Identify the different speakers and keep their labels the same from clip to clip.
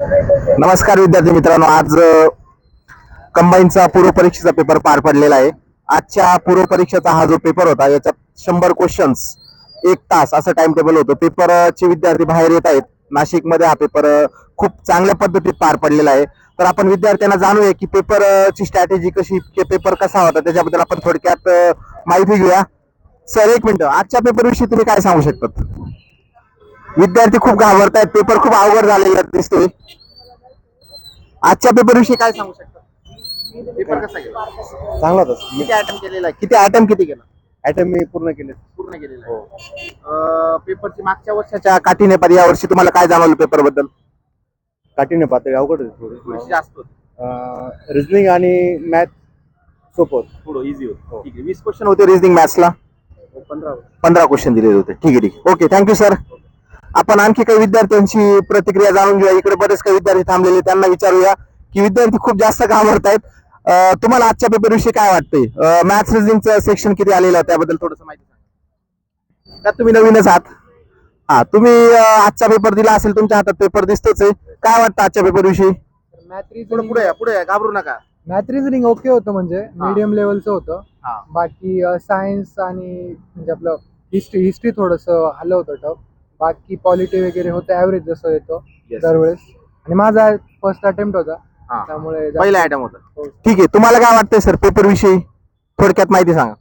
Speaker 1: नमस्कार विद्यार्थी मित्रांनो आज कंबाईनचा पूर्व परीक्षेचा पेपर पार पडलेला आहे. आजच्या पूर्व परीक्षेचा हा जो पेपर होता याच्यात शंभर क्वेश्चन्स एक तास असं टाइम टेबल होतं पेपरचे विद्यार्थी बाहेर येत आहेत. नाशिकमध्ये हा पेपर खूप चांगल्या पद्धतीत पार पडलेला आहे. तर आपण विद्यार्थ्यांना जाणूया की पेपर ची स्ट्रॅटेजी कशी पेपर कसा होता त्याच्याबद्दल आपण थोडक्यात माहिती घेऊया. सर एक मिनिट. आजच्या पेपरविषयी तुम्ही काय सांगू शकतात? विद्यार्थी खूप घाबरत आहेत पेपर खूप अवघड झालेला दिसतोय. आजच्या पेपर विषयी काय सांगू शकता? पेपर कसा गेला?
Speaker 2: चांगला होता.
Speaker 1: किती अटेम्प्ट केलेला? आहे किती अटेम्प्ट किती केला?
Speaker 2: आयटम मी पूर्ण केले.
Speaker 1: पूर्ण केलेला आहे. पेपरची मागच्या वर्षाच्या काठीने या वर्षी तुम्हाला काय जाणवलं पेपरबद्दल?
Speaker 2: काठीने पातळी अवघड होती
Speaker 1: जास्त होती.
Speaker 2: रिझनिंग आणि मॅथ सोपं होत.
Speaker 1: थोडं इझी होतं.
Speaker 2: हो.
Speaker 1: ठीक आहे. वीस क्वेश्चन होते रिझनिंग मॅथ्सला
Speaker 2: पंधरा.
Speaker 1: पंधरा क्वेश्चन दिलेले होते. ठीक आहे ठीक आहे. ओके थँक्यू सर आपण आणखी काही विद्यार्थ्यांची प्रतिक्रिया जाणून घेऊया. इकडे बरेच काही विद्यार्थी थांबलेले त्यांना विचारूया की विद्यार्थी खूप जास्त घाबरत आहेत अं, तुम्हाला आजच्या पेपर विषयी काय वाटतंय? मॅथ्स रिझनिंगचं सेक्शन किती आलेलं आहे? त्याबद्दल थोडस माहिती सांगा. का तुम्ही नवीनच आहात. हा तुम्ही आजचा पेपर दिला असेल तुमच्या हातात पेपर दिसतोच आहे. काय वाटतं आजच्या पेपर विषयी?
Speaker 3: मॅथ
Speaker 1: पुढे पुढे या, पुढे या, घाबरू नका.
Speaker 3: मॅथ रिझनिंग ओके होतं म्हणजे
Speaker 1: हा.
Speaker 3: मीडियम लेवलचं होतं. बाकी सायन्स आणि म्हणजे आपलं हिस्ट्री हिस्ट्री थोडंसं आलं होतं टफ बाकी पॉलिटी वगैरे होतं ॲव्हरेज जसं येतं
Speaker 1: Yes.
Speaker 3: दरवेळेस. आणि माझा फर्स्ट अटेम्प्ट होता. त्यामुळे जास्त-
Speaker 1: पहिला आयटम होता.
Speaker 3: हो.
Speaker 1: ठीक आहे. तुम्हाला काय वाटतंय सर पेपर विषयी थोडक्यात माहिती सांगा.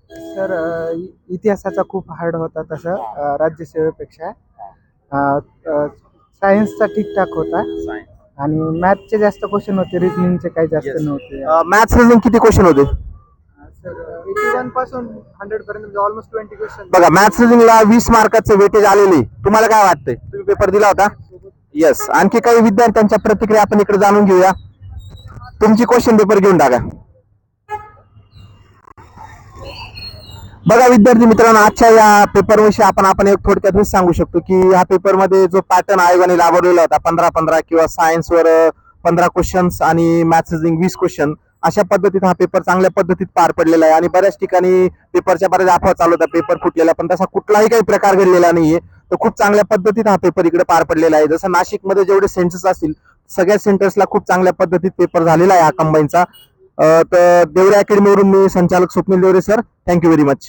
Speaker 3: अ, इ- इतिहासाचा खूप हार्ड होता तसं अ, राज्यसेवेपेक्षा. सायन्सचा ठीकठाक होता. आणि मॅथचे जास्त क्वेश्चन होते रिझनिंगचे काही जास्त
Speaker 1: Yes.
Speaker 3: नव्हते.
Speaker 1: मॅथ्स रिझनिंग किती क्वेश्चन होते?
Speaker 3: सर एटी वनपासून हंड्रेड पर्यंत ऑलमोस्ट ट्वेंटी क्वेश्चन
Speaker 1: बघा मॅथ्स रिजनिंगला वीस मार्काचं वेटेज आलेले. तुम्हाला काय वाटतंय? तुम्ही पेपर दिला होता? येस आणखी काही विद्यार्थ्यांच्या प्रतिक्रिया आपण इकडे जाणून घेऊया. तुमची क्वेश्चन पेपर घेऊन टाका. बघा विद्यार्थी मित्रांनो आजच्या या पेपरविषयी आपण आपण एक थोडक्यात हेच सांगू शकतो की या पेपरमध्ये जो पॅटर्न आयोगाने राबवलेला होता पंधरा पंधरा किंवा सायन्स वर पंधरा क्वेश्चन्स आणि मॅथ्स रिजनिंग वीस क्वेश्चन अशा पद्धतीत हा पेपर चांगल्या पद्धतीत पार पडलेला आहे. आणि बऱ्याच ठिकाणी पेपरच्या बऱ्याच अफवा चालू होता पेपर फुटलेला पण तसा कुठलाही काही प्रकार घडलेला नाहीये. तर खूप चांगल्या पद्धतीत हा पेपर इकडे पार पडलेला आहे. जसं नाशिकमध्ये जेवढे सेंटर्स असतील सगळ्या सेंटर्सला खूप चांगल्या पद्धतीत पेपर झालेला आहे हा कंबाईनचा तर देवरे अकॅडमीवरून मी संचालक Swapnil Deore sir thank you very much